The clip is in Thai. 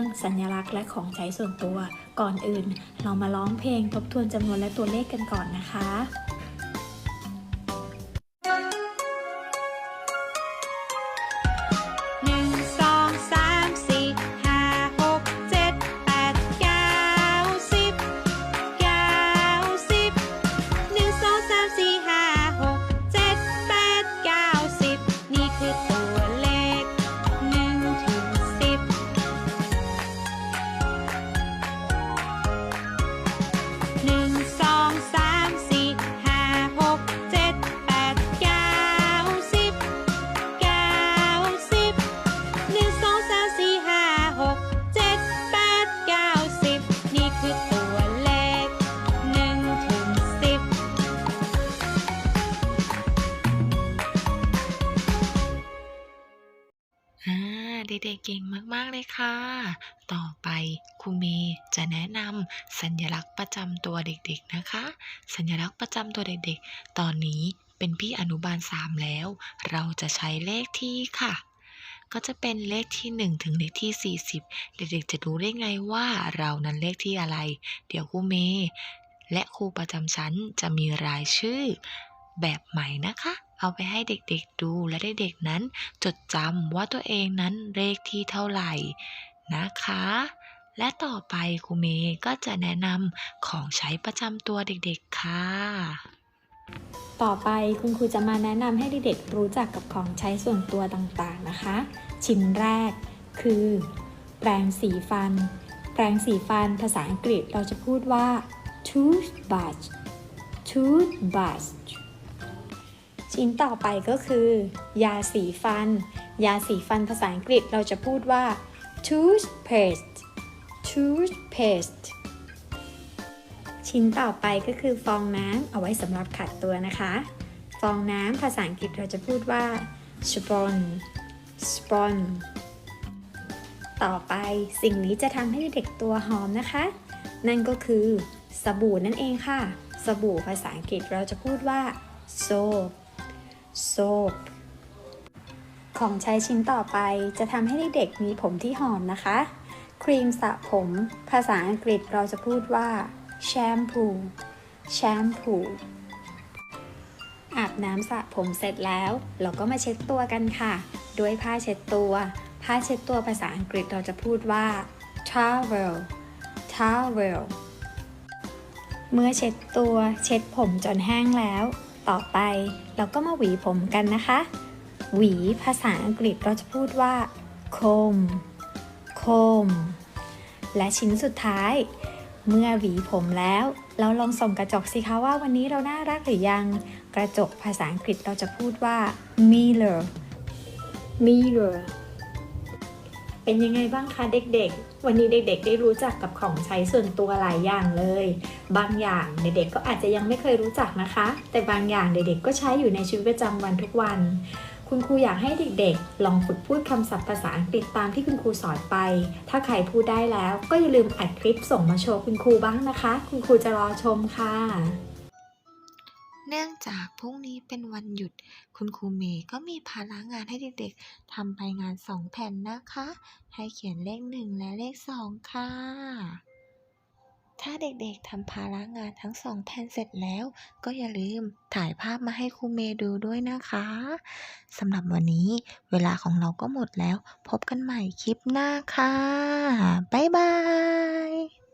รื่องสัญลักษณ์และของใช้ส่วนตัว ก่อนอื่น เรามาร้องเพลงทบทวนจำนวนและตัวเลขกันก่อนนะคะ อ่าเด็กๆเก่งมากๆเลยค่ะ ต่อไปครูเมย์จะแนะนำสัญลักษณ์ประจำตัวเด็กๆนะคะ สัญลักษณ์ประจำตัวเด็กๆ ตอนนี้เป็นพี่อนุบาลสามแล้ว เราจะใช้เลขที่ค่ะ ก็จะเป็นเลขที่ 1 ถึงเลขที่ 40 เด็กๆ จะรู้ได้ไงว่าเรานั้นเลขที่อะไร เดี๋ยวครูเมย์และครูประจำชั้นจะมีรายชื่อ แบบใหม่นะคะ เอาไปให้เด็กๆดูและเด็กๆนั้น จดจำว่าตัวเองนั้นเลขที่เท่าไหร่นะคะ และต่อไปครูเมย์ก็จะแนะนำของใช้ประจำตัวเด็กๆค่ะ ต่อไปคุณครูจะมาแนะนำให้เด็กๆรู้จักกับของใช้ส่วนตัวต่างๆนะคะ ชิ้นแรกคือ แปรงสีฟัน แปรงสีฟันภาษาอังกฤษเราจะพูดว่า toothbrush toothbrush ชิ้นต่อไปก็คือ ยาสีฟัน ยาสีฟันภาษาอังกฤษเราจะพูดว่า toothpaste toothpaste ชิ้นต่อไปก็คือฟองน้ำเอาไว้สำหรับขัดตัวนะคะ ฟองน้ำภาษาอังกฤษเราจะพูดว่า sponge sponge ต่อไปสิ่งนี้จะทำให้เด็กตัวหอมนะคะ นั่นก็คือสบู่นั่นเองค่ะ สบู่ภาษาอังกฤษเราจะพูดว่า soap soap ของใช้ชิ้นต่อไปจะทำให้เด็กๆมีผมที่หอมนะคะ ครีมสระผม ภาษาอังกฤษเราจะพูดว่า shampoo shampoo อาบน้ำสระผมเสร็จแล้ว เราก็มาเช็ดตัวกันค่ะ ด้วยผ้าเช็ดตัว ผ้าเช็ดตัวภาษาอังกฤษเราจะพูดว่า towel towel เมื่อเช็ดตัวเช็ดผมจนแห้งแล้ว ต่อไป เราก็มาหวีผมกันนะคะ หวีภาษาอังกฤษเราจะพูดว่า comb comb และชิ้นสุดท้าย เมื่อหวีผมแล้ว เราลองส่องกระจกสิคะว่าวันนี้เราน่ารักหรือยัง กระจกภาษาอังกฤษเราจะพูดว่า mirror mirror เป็นยังไงบ้างคะเด็กๆ วันนี้เด็กๆ ได้รู้จักกับของใช้ส่วนตัวหลายอย่างเลย บางอย่างเด็กๆ ก็อาจจะยังไม่เคยรู้จักนะคะ แต่บางอย่างเด็กๆ ก็ใช้อยู่ในชีวิตประจำวันทุกวัน คุณครูอยากให้เด็กๆ ลองฝึกพูดคำศัพท์ภาษาอังกฤษตามที่คุณครูสอนไป ถ้าใครพูดได้แล้วก็อย่าลืมอัดคลิปส่งมาโชว์คุณครูบ้างนะคะ คุณครูจะรอชมค่ะ เนื่องจากพรุ่งนี้เป็นวันหยุด คุณครูเมย์ก็มีภาระงานให้เด็กๆทำไปงานสองแผ่นนะคะ ให้เขียนเลขหนึ่งและเลขสองค่ะ ถ้าเด็กๆทำภาระงานทั้งสองแผ่นเสร็จแล้ว ก็อย่าลืมถ่ายภาพมาให้ครูเมย์ดูด้วยนะคะสำหรับวันนี้เวลาของเราก็หมดแล้ว พบกันใหม่คลิปหน้าค่ะ บ๊ายบาย